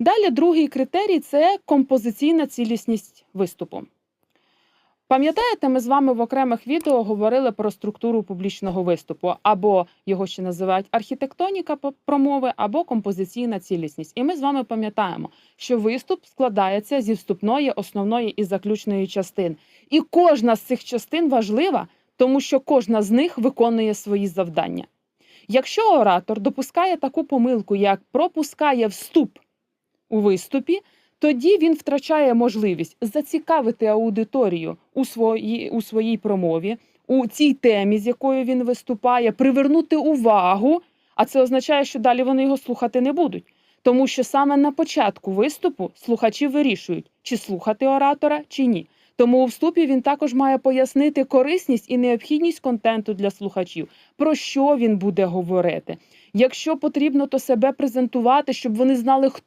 Далі другий критерій це композиційна цілісність виступу. Пам'ятаєте, ми з вами в окремих відео говорили про структуру публічного виступу, або його ще називають архітектоніка промови, або композиційна цілісність. І ми з вами пам'ятаємо, що виступ складається зі вступної, основної і заключної частин. І кожна з цих частин важлива, тому що кожна з них виконує свої завдання. Якщо оратор допускає таку помилку, як пропускає вступ у виступі, тоді він втрачає можливість зацікавити аудиторію у своїй, у своїй промові, у цій темі, з якою він виступає, привернути увагу, а це означає, що далі вони його слухати не будуть. Тому що саме на початку виступу слухачі вирішують, чи слухати оратора, чи ні. Тому у вступі він також має пояснити корисність і необхідність контенту для слухачів, про що він буде говорити. Якщо потрібно, то себе презентувати, щоб вони знали, хто.